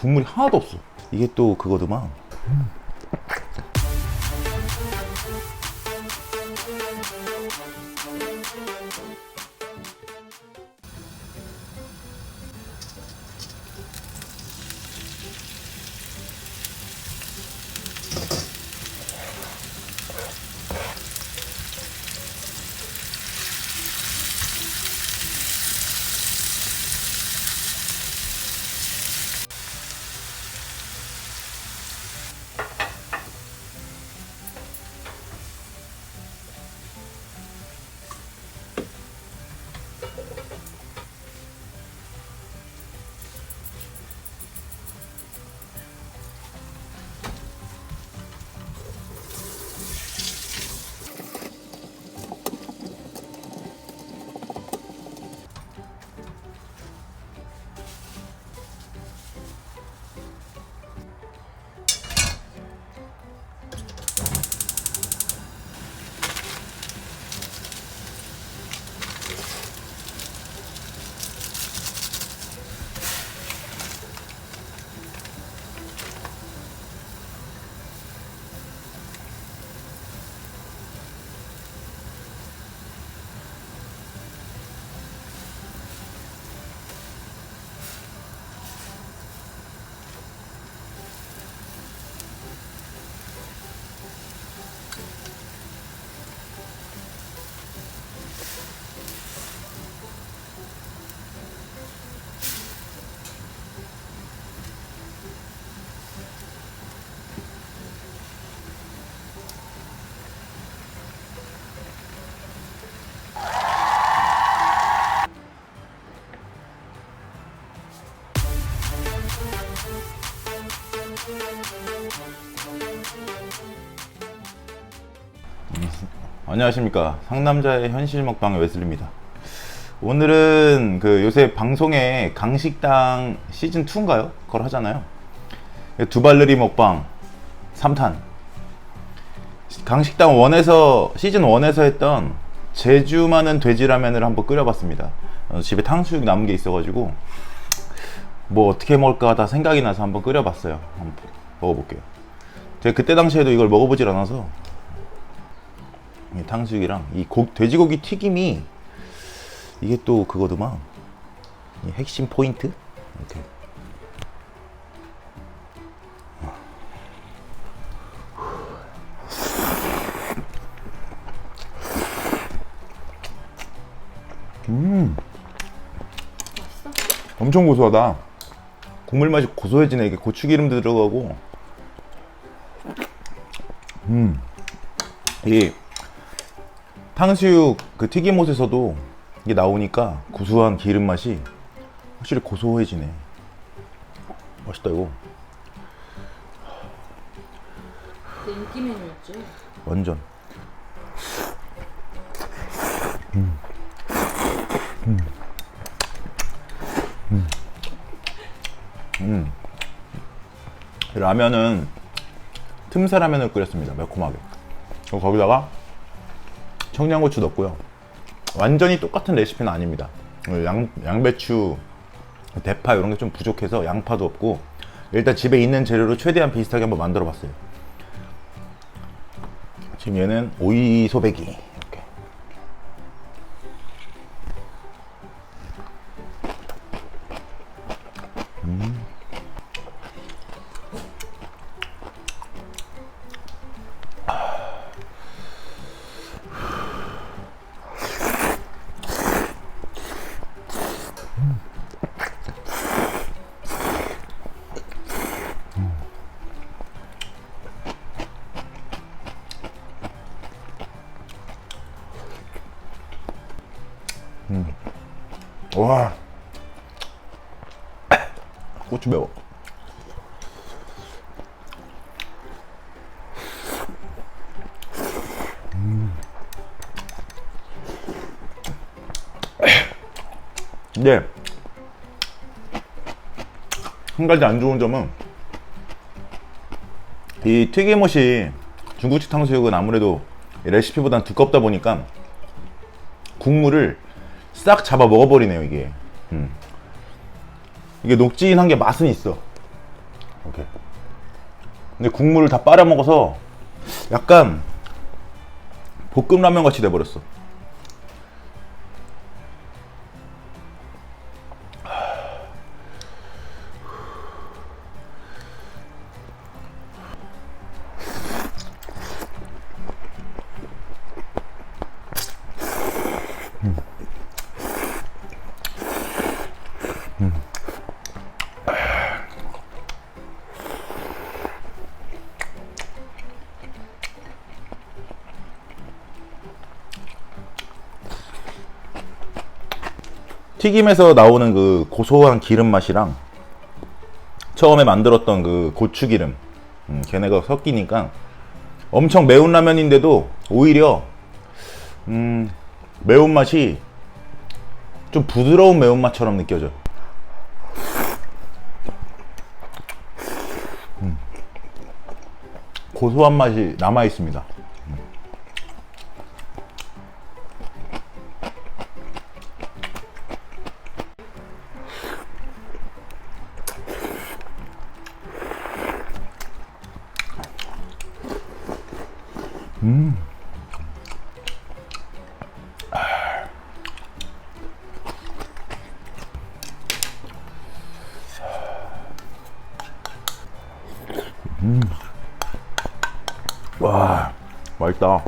국물이 하나도 없어. 이게 또 그거더만. 안녕하십니까. 상남자의 현실 먹방의 웨슬리입니다. 오늘은 그 요새 방송에 강식당 시즌 2인가요? 그걸 하잖아요. 두발르리 먹방 3탄. 강식당 1에서 시즌 1에서 했던 제주 많은 돼지라면을 한번 끓여봤습니다. 어, 집에 탕수육 남은 게 있어가지고 뭐 어떻게 먹을까 하다 생각이 나서 한번 끓여봤어요. 한번 먹어볼게요. 제가 그때 당시에도 이걸 먹어보질 않아서 이 탕수육이랑 이 고, 돼지고기 튀김이 이게 또 그거더만. 이 핵심 포인트? 이렇게. 음. 엄청 고소하다 국물 맛이 고소해지네 이게 고추기름도 들어가고 이 탕수육 그 튀김옷에서도 이게 나오니까 구수한 기름 맛이 확실히 고소해지네. 맛있다 이거. 그 인기 메뉴였죠. 완전. 음. 음. 라면은 틈새 라면을 끓였습니다. 매콤하게. 그리고 거기다가 청양고추 넣고요. 완전히 똑같은 레시피는 아닙니다. 양, 양배추, 대파 이런 게 좀 부족해서 양파도 없고 일단 집에 있는 재료로 최대한 비슷하게 한번 만들어 봤어요. 지금 얘는 오이 소배기 와. 고추 매워. 근데 한 가지 안 좋은 점은 이 튀김옷이 중국식 탕수육은 아무래도 레시피보단 두껍다 보니까 국물을 싹 잡아 먹어버리네요 이게 음. 이게 녹진한 게 맛은 있어 이렇게. 근데 국물을 다 빨아 먹어서 약간 볶음라면 같이 돼버렸어. 튀김에서 나오는 그 고소한 기름 맛이랑 처음에 만들었던 그 고추 기름 음, 걔네가 섞이니까 엄청 매운 라면인데도 오히려 음, 매운맛이 좀 부드러운 매운맛처럼 느껴져 음. 고소한 맛이 남아 있습니다 와 맛있다